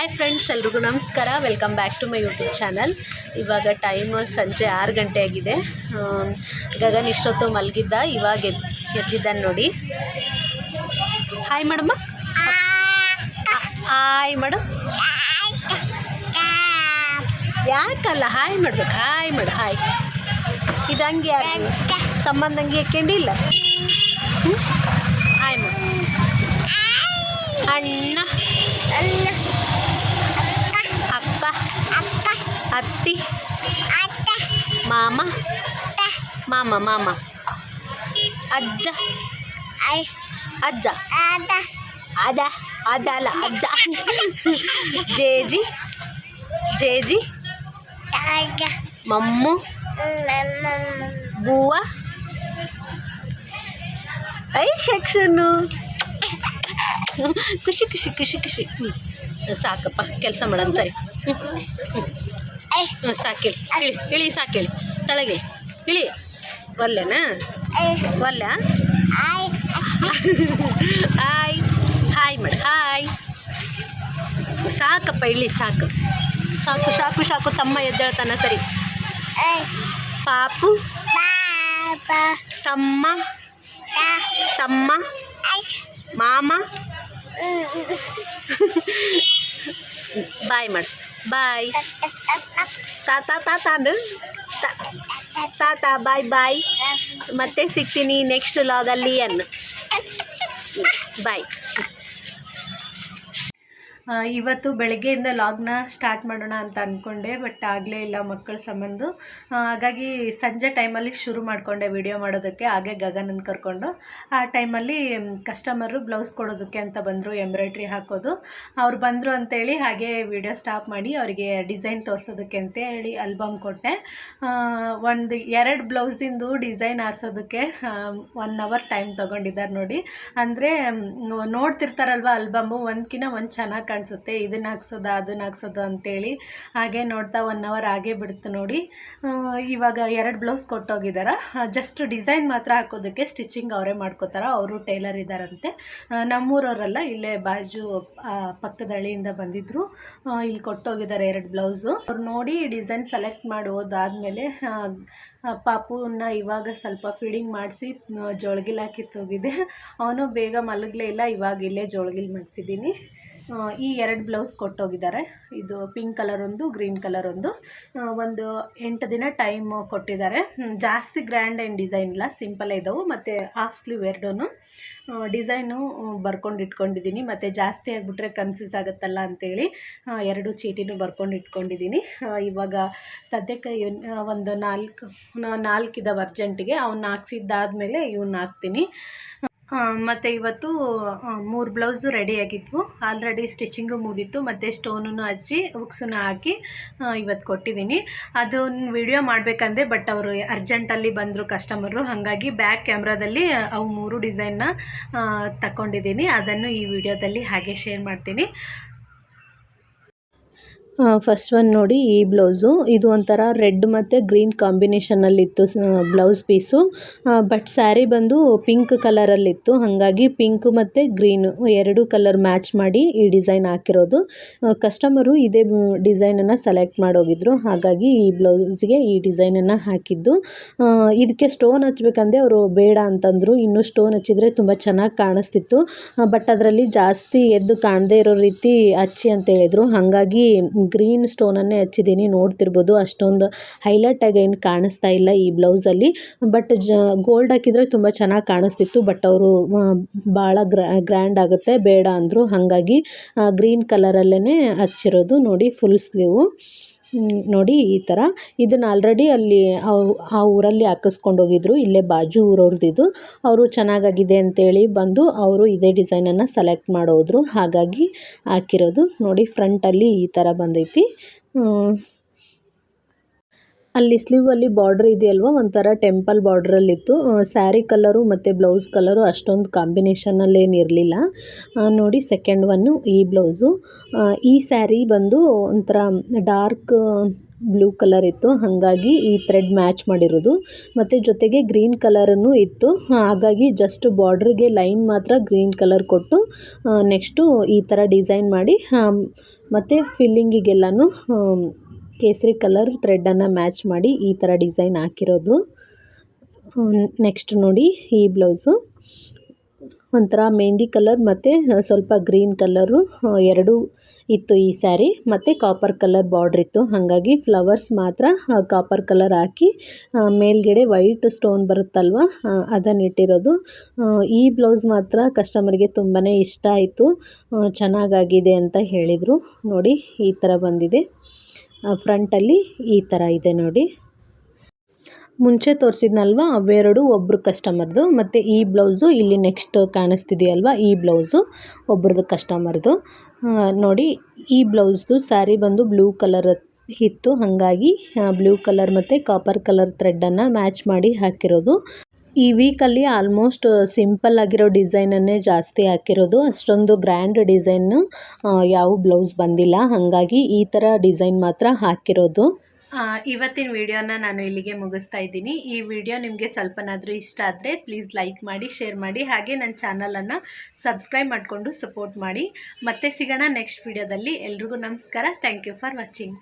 Hi friends ಎಲ್ರಿಗೂ ನಮಸ್ಕಾರ. Welcome back to my YouTube channel ಇವಾಗ ಟೈಮ್ ಸಂಜೆ ಆರು ಗಂಟೆ ಆಗಿದೆ. ಗಗನ್ ಇಷ್ಟೊತ್ತು ಮಲಗಿದ್ದ, ಇವಾಗ ಎದ್, ಎದ್ದಿದ್ದಾನೆ ನೋಡಿ. ಹಾಯ್ ಮಾಡಮ್ಮ ಹಾಯ್ ಮೇಡಮ್ ಯಾಕಲ್ಲ? ಹಾಯ್ ಮಾಡ್ಬೇಕು ಹಾಯ್ ಮಾಡು ಹಾಯ್ ಇದಂಗೆ ಯಾರು? ತಮ್ಮಂದಂಗೆ ಹಾಕ್ಕೊಂಡಿಲ್ಲ ಹ್ಞೂ ಹಾಯ್ ಮಾಡು ಅಣ್ಣ. అక్క అక్క అత్తి అత్త మామ మామ మామ అజ్జ అజ్జ అద అదాల అజ్జ జేజి జేజి మమ్ము బువ్వ ఐ సెక్షను ಖುಷಿ ಖುಷಿ ಖುಷಿ ಖುಷಿ. ಹ್ಞೂ ಸಾಕಪ್ಪ ಕೆಲಸ ಮಾಡೋಣ ಸರಿ. ಹ್ಞೂ ಹೇಳಿ ಇಳಿ ಇಳಿ ಸಾಕೇಳಿ ತಳಗೆ. ಇಳಿ. ಒಲ್ಲೆನಾ? ಒಲ್ಲ ಹಾಯ್. ಹಾಯ್. ಮಾಡಿ ಹಾಯ್. ಸಾಕಪ್ಪ ಇಳಿ ಸಾಕು. ಸಾಕು ಸಾಕು ಸಾಕು ತಮ್ಮ ಎದ್ದೇಳ್ತಾನ ಸರಿ. ಪಾಪು. ತಮ್ಮ. ತಮ್ಮ. ಮಾಮ. ಬಾಯ್ ಮಾಡು ಬಾಯ್ ತಾತ ತಾತ ತಾತಾನು ತಾತ ಬಾಯ್ ಬಾಯ್ ಮತ್ತೆ ಸಿಗ್ತೀನಿ ನೆಕ್ಸ್ಟ್ ಲಾಗಲ್ಲಿ ಅನ್ನು ಬಾಯ್ ಇವತ್ತು ಬೆಳಗ್ಗೆಯಿಂದ ಲಾಗ್ನ ಸ್ಟಾರ್ಟ್ ಮಾಡೋಣ ಅಂತ ಅಂದ್ಕೊಂಡೆ ಬಟ್ ಆಗಲೇ ಇಲ್ಲ ಮಕ್ಕಳ ಸಂಬಂಧ. ಹಾಗಾಗಿ ಸಂಜೆ ಟೈಮಲ್ಲಿ ಶುರು ಮಾಡಿಕೊಂಡೆ ವಿಡಿಯೋ ಮಾಡೋದಕ್ಕೆ, ಹಾಗೆ ಗಗನನ್ನು ಕರ್ಕೊಂಡು. ಆ ಟೈಮಲ್ಲಿ ಕಸ್ಟಮರು ಬ್ಲೌಸ್ ಕೊಡೋದಕ್ಕೆ ಅಂತ ಬಂದರು, ಎಂಬ್ರಾಯ್ಡ್ರಿ ಹಾಕೋದು. ಅವ್ರು ಬಂದರು ಅಂತೇಳಿ ಹಾಗೆ ವಿಡಿಯೋ ಸ್ಟಾಪ್ ಮಾಡಿ ಅವರಿಗೆ ಡಿಸೈನ್ ತೋರಿಸೋದಕ್ಕೆ ಅಂತ ಹೇಳಿ ಆಲ್ಬಮ್ ಕೊಟ್ಟೆ. ಒಂದು ಎರಡು ಬ್ಲೌಸಿಂದು ಡಿಸೈನ್ ಆರಿಸೋದಕ್ಕೆ ಒನ್ ಅವರ್ ಟೈಮ್ ತೊಗೊಂಡಿದ್ದಾರೆ ನೋಡಿ. ಅಂದರೆ ನೋಡ್ತಿರ್ತಾರಲ್ವ ಆಲ್ಬಮ್ಮು ಒಂದ್ಕಿನ ಒಂದು ಚೆನ್ನಾಗಿ ಕಾಣಿಸುತ್ತೆ ಇದನ್ನ ಹಾಕ್ಸೋದಾ ಅದನ್ನ ಹಾಕ್ಸೋದು ಅಂತೇಳಿ. ಹಾಗೆ ನೋಡ್ತಾ ಒನ್ ಅವರ್ ಆಗೇ ಬಿಡ್ತು ನೋಡಿ. ಇವಾಗ ಎರಡು ಬ್ಲೌಸ್ ಕೊಟ್ಟೋಗಿದ್ದಾರೆ ಜಸ್ಟ್ ಡಿಸೈನ್ ಮಾತ್ರ ಹಾಕೋದಕ್ಕೆ ಸ್ಟಿಚಿಂಗ್ ಅವರೇ ಮಾಡ್ಕೋತಾರೆ. ಅವರು ಟೈಲರ್ ಇದ್ದಾರಂತೆ ನಮ್ಮೂರವರೆಲ್ಲ ಇಲ್ಲೇ ಬಾಜು ಪಕ್ಕದ ಹಳ್ಳಿಯಿಂದ ಬಂದಿದ್ರು. ಇಲ್ಲಿ ಕೊಟ್ಟೋಗಿದ್ದಾರೆ ಎರಡು ಬ್ಲೌಸು ಅವ್ರು ನೋಡಿ ಡಿಸೈನ್ ಸೆಲೆಕ್ಟ್ ಮಾಡಿ ಹೋದಾದ್ಮೇಲೆ ಆ, ಆ, ಪಾಪುನ ಇವಾಗ ಸ್ವಲ್ಪ ಫೀಡಿಂಗ್ ಮಾಡಿಸಿ ಜೋಳಗಿಲ್ ಹಾಕಿ ತೋಗಿದೆ. ಅವನು ಬೇಗ ಮಲಗಲೇ ಇಲ್ಲ ಇವಾಗ ಇಲ್ಲೇ ಜೋಳಗಿಲ್ ಮಾಡಿಸಿದ್ದೀನಿ ಈ ಎರಡು ಬ್ಲೌಸ್ ಕೊಟ್ಟೋಗಿದ್ದಾರೆ. ಇದು ಪಿಂಕ್ ಕಲರ್ ಒಂದು, ಗ್ರೀನ್ ಕಲರ್ ಒಂದು. ಒಂದು ಎಂಟು ದಿನ ಟೈಮ್ ಕೊಟ್ಟಿದ್ದಾರೆ. ಜಾಸ್ತಿ ಗ್ರ್ಯಾಂಡ್ ಆ್ಯಂಡ್ ಡಿಸೈನ್ ಇಲ್ಲ ಸಿಂಪಲ್ ಇದ್ದಾವೆ ಮತ್ತು ಹಾಫ್ ಸ್ಲೀವ್ ಎರಡೂ ಡಿಸೈನು ಬರ್ಕೊಂಡು ಇಟ್ಕೊಂಡಿದ್ದೀನಿ. ಮತ್ತು ಜಾಸ್ತಿ ಆಗಿಬಿಟ್ರೆ ಕನ್ಫ್ಯೂಸ್ ಆಗುತ್ತಲ್ಲ ಅಂತೇಳಿ ಎರಡು ಚೀಟಿನೂ ಬರ್ಕೊಂಡು ಇಟ್ಕೊಂಡಿದ್ದೀನಿ. ಇವಾಗ ಸದ್ಯಕ್ಕೆ ಇವ್ನ ಒಂದು ನಾಲ್ಕು ನಾಲ್ಕು ಅರ್ಜೆಂಟಿಗೆ ಅವ್ನ ಹಾಕ್ಸಿದ್ದಾದ್ಮೇಲೆ ಇವನ್ನ ಹಾಕ್ತೀನಿ. ಮತ್ತು ಇವತ್ತು ಮೂರು ಬ್ಲೌಸು ರೆಡಿಯಾಗಿದ್ವು ಆಲ್ರೆಡಿ ಸ್ಟಿಚಿಂಗು ಮುಗೀತು, ಮತ್ತು ಸ್ಟೋನೂ ಹಚ್ಚಿ ಬುಕ್ಸನ್ನು ಹಾಕಿ ಇವತ್ತು ಕೊಟ್ಟಿದ್ದೀನಿ. ಅದನ್ನು ವಿಡಿಯೋ ಮಾಡಬೇಕಂದೆ ಬಟ್ ಅವರು ಅರ್ಜೆಂಟಲ್ಲಿ ಬಂದರು ಕಸ್ಟಮರು ಹಾಗಾಗಿ ಬ್ಯಾಕ್ ಕ್ಯಾಮ್ರಾದಲ್ಲಿ ಅವು ಮೂರು ಡಿಸೈನ್ನ ತಗೊಂಡಿದ್ದೀನಿ ಅದನ್ನು ಈ ವಿಡಿಯೋದಲ್ಲಿ ಹಾಗೆ ಶೇರ್ ಮಾಡ್ತೀನಿ. ಫಸ್ಟ್ ಒನ್ ನೋಡಿ ಈ ಬ್ಲೌಸು ಇದು ಒಂಥರ ರೆಡ್ ಮತ್ತು ಗ್ರೀನ್ ಕಾಂಬಿನೇಷನಲ್ಲಿತ್ತು ಬ್ಲೌಸ್ ಪೀಸು ಬಟ್ ಸ್ಯಾರಿ ಬಂದು ಪಿಂಕ್ ಕಲರಲ್ಲಿತ್ತು ಹಾಗಾಗಿ ಪಿಂಕ್ ಮತ್ತು ಗ್ರೀನು ಎರಡು ಕಲರ್ ಮ್ಯಾಚ್ ಮಾಡಿ ಈ ಡಿಸೈನ್ ಹಾಕಿರೋದು. ಕಸ್ಟಮರು ಇದೇ ಡಿಸೈನನ್ನು ಸೆಲೆಕ್ಟ್ ಮಾಡೋಗಿದ್ರು. ಹಾಗಾಗಿ ಈ ಬ್ಲೌಸ್ಗೆ ಈ ಡಿಸೈನನ್ನು ಹಾಕಿದ್ದು. ಇದಕ್ಕೆ ಸ್ಟೋನ್ ಹಚ್ಬೇಕಂದ್ರೆ ಅವರು ಬೇಡ ಅಂತಂದರು. ಇನ್ನೂ ಸ್ಟೋನ್ ಹಚ್ಚಿದರೆ ತುಂಬ ಚೆನ್ನಾಗಿ ಕಾಣಿಸ್ತಿತ್ತು. ಬಟ್ ಅದರಲ್ಲಿ ಜಾಸ್ತಿ ಎದ್ದು ಕಾಣದೇ ಇರೋ ರೀತಿ ಹಚ್ಚಿ ಅಂತ ಹೇಳಿದರು. ಹಾಗಾಗಿ ಗ್ರೀನ್ ಸ್ಟೋನನ್ನೇ ಹಚ್ಚಿದ್ದೀನಿ. ನೋಡ್ತಿರ್ಬೋದು ಅಷ್ಟೊಂದು ಹೈಲೈಟಾಗಿ ಏನು ಕಾಣಿಸ್ತಾ ಇಲ್ಲ ಈ ಬ್ಲೌಸಲ್ಲಿ. ಬಟ್ ಜ, ಗೋಲ್ಡ್ ಹಾಕಿದರೆ ತುಂಬ ಚೆನ್ನಾಗಿ ಕಾಣಿಸ್ತಿತ್ತು. ಬಟ್ ಅವರು ಭಾಳ ಗ್ರ್ಯಾ, ಗ್ರ್ಯಾಂಡ್ ಆಗುತ್ತೆ. ಬೇಡ ಅಂದರು ಹಾಗಾಗಿ ಗ್ರೀನ್ ಕಲರಲ್ಲೇ ಹಚ್ಚಿರೋದು. ನೋಡಿ, ಫುಲ್ ಸ್ಲೀವು. ನೋಡಿ ಈ ಥರ. ಇದನ್ನು ಆಲ್ರೆಡಿ ಅಲ್ಲಿ ಆ ಊರಲ್ಲಿ ಹಾಕಿಸ್ಕೊಂಡು ಹೋಗಿದ್ರು. ಇಲ್ಲೇ ಬಾಜು ಊರವ್ರದ್ದು. ಅವರು ಚೆನ್ನಾಗಾಗಿದೆ ಅಂತೇಳಿ ಬಂದು ಅವರು ಇದೇ ಡಿಸೈನನ್ನು ಸೆಲೆಕ್ಟ್ ಮಾಡೋದ್ರು. ಹಾಗಾಗಿ ಹಾಕಿರೋದು. ನೋಡಿ ಫ್ರಂಟಲ್ಲಿ ಈ ಥರ ಬಂದೈತಿ. ಅಲ್ಲಿ ಸ್ಲೀವಲ್ಲಿ ಬಾರ್ಡ್ರ್ ಇದೆಯಲ್ವ? ಒಂಥರ ಟೆಂಪಲ್ ಬಾರ್ಡ್ರಲ್ಲಿತ್ತು. ಸ್ಯಾರಿ ಕಲರು ಮತ್ತು ಬ್ಲೌಸ್ ಕಲರು ಅಷ್ಟೊಂದು ಕಾಂಬಿನೇಷನಲ್ಲೇನು ಇರಲಿಲ್ಲ. ನೋಡಿ ಸೆಕೆಂಡ್ ಒನ್ನು ಈ ಬ್ಲೌಸು. ಈ ಸ್ಯಾರಿ ಬಂದು ಒಂಥರ ಡಾರ್ಕ್ ಬ್ಲೂ ಕಲರ್ ಇತ್ತು. ಹಾಗಾಗಿ ಈ ಥ್ರೆಡ್ ಮ್ಯಾಚ್ ಮಾಡಿರೋದು. ಮತ್ತು ಜೊತೆಗೆ ಗ್ರೀನ್ ಕಲರನ್ನು ಇತ್ತು. ಹಾಗಾಗಿ ಜಸ್ಟ್ ಬಾರ್ಡ್ರಿಗೆ ಲೈನ್ ಮಾತ್ರ ಗ್ರೀನ್ ಕಲರ್ ಕೊಟ್ಟು ನೆಕ್ಸ್ಟು ಈ ಥರ ಡಿಸೈನ್ ಮಾಡಿ ಮತ್ತು ಫಿಲ್ಲಿಂಗಿಗೆಲ್ಲನೂ ಕೇಸರಿ ಕಲರ್ ಥ್ರೆಡ್ಡನ್ನು ಮ್ಯಾಚ್ ಮಾಡಿ ಈ ಥರ ಡಿಸೈನ್ ಹಾಕಿರೋದು. ನೆಕ್ಸ್ಟ್ ನೋಡಿ ಈ ಬ್ಲೌಸು ಒಂಥರ ಮೆಹಂದಿ ಕಲರ್ ಮತ್ತು ಸ್ವಲ್ಪ ಗ್ರೀನ್ ಕಲರು ಎರಡು ಇತ್ತು ಈ ಸ್ಯಾರಿ ಮತ್ತು ಕಾಪರ್ ಕಲರ್ ಬಾರ್ಡ್ರ್ ಇತ್ತು. ಹಾಗಾಗಿ ಫ್ಲವರ್ಸ್ ಮಾತ್ರ ಕಾಪರ್ ಕಲರ್ ಹಾಕಿ ಮೇಲ್ಗಡೆ ವೈಟ್ ಸ್ಟೋನ್ ಬರುತ್ತಲ್ವ ಅದನ್ನು ಇಟ್ಟಿರೋದು. ಈ ಬ್ಲೌಸ್ ಮಾತ್ರ ಕಸ್ಟಮರ್ಗೆ ತುಂಬಾ ಇಷ್ಟ ಆಯಿತು. ಚೆನ್ನಾಗಾಗಿದೆ ಅಂತ ಹೇಳಿದರು. ನೋಡಿ ಈ ಥರ ಬಂದಿದೆ. ಫ್ರಂಟಲ್ಲಿ ಈ ಥರ ಇದೆ ನೋಡಿ. ಮುಂಚೆ ತೋರಿಸಿದ್ನಲ್ವ? ಅವೆರಡು ಒಬ್ಬರು ಕಸ್ಟಮರ್ದು ಮತ್ತು ಈ ಬ್ಲೌಸು ಇಲ್ಲಿ ನೆಕ್ಸ್ಟ್ ಕಾಣಿಸ್ತಿದೆಯಲ್ವ? ಈ ಬ್ಲೌಸು ಒಬ್ರದ್ದು ಕಸ್ಟಮರ್ದು ನೋಡಿ, ಈ ಬ್ಲೌಸ್ದು ಸ್ಯಾರಿ ಬಂದು ಬ್ಲೂ ಕಲರ್ ಇತ್ತು. ಹಾಗಾಗಿ ಬ್ಲೂ ಕಲರ್ ಮತ್ತು ಕಾಪರ್ ಕಲರ್ ಥ್ರೆಡ್ಡನ್ನು ಮ್ಯಾಚ್ ಮಾಡಿ ಹಾಕಿರೋದು. ಈ ವೀಕಲ್ಲಿ ಆಲ್ಮೋಸ್ಟ್ ಸಿಂಪಲ್ ಆಗಿರೋ ಡಿಸೈನನ್ನೇ ಜಾಸ್ತಿ ಹಾಕಿರೋದು. ಅಷ್ಟೊಂದು ಗ್ರ್ಯಾಂಡ್ ಡಿಸೈನು ಯಾವ ಬ್ಲೌಸ್ ಬಂದಿಲ್ಲ. ಹಾಗಾಗಿ ಈ ಥರ ಡಿಸೈನ್ ಮಾತ್ರ ಹಾಕಿರೋದು. ಇವತ್ತಿನ ವಿಡಿಯೋನ ನಾನು ಇಲ್ಲಿಗೆ ಮುಗಿಸ್ತಾ ಇದ್ದೀನಿ. ಈ ವಿಡಿಯೋ ನಿಮಗೆ ಸ್ವಲ್ಪನಾದರೂ ಇಷ್ಟ ಆದರೆ ಪ್ಲೀಸ್ ಲೈಕ್ ಮಾಡಿ ಶೇರ್ ಮಾಡಿ, ಹಾಗೆ ನನ್ನ ಚಾನಲನ್ನು ಸಬ್ಸ್ಕ್ರೈಬ್ ಮಾಡಿಕೊಂಡು ಸಪೋರ್ಟ್ ಮಾಡಿ. ಮತ್ತೆ ಸಿಗೋಣ ನೆಕ್ಸ್ಟ್ ವಿಡಿಯೋದಲ್ಲಿ ಎಲ್ರಿಗೂ ನಮಸ್ಕಾರ. Thank you for watching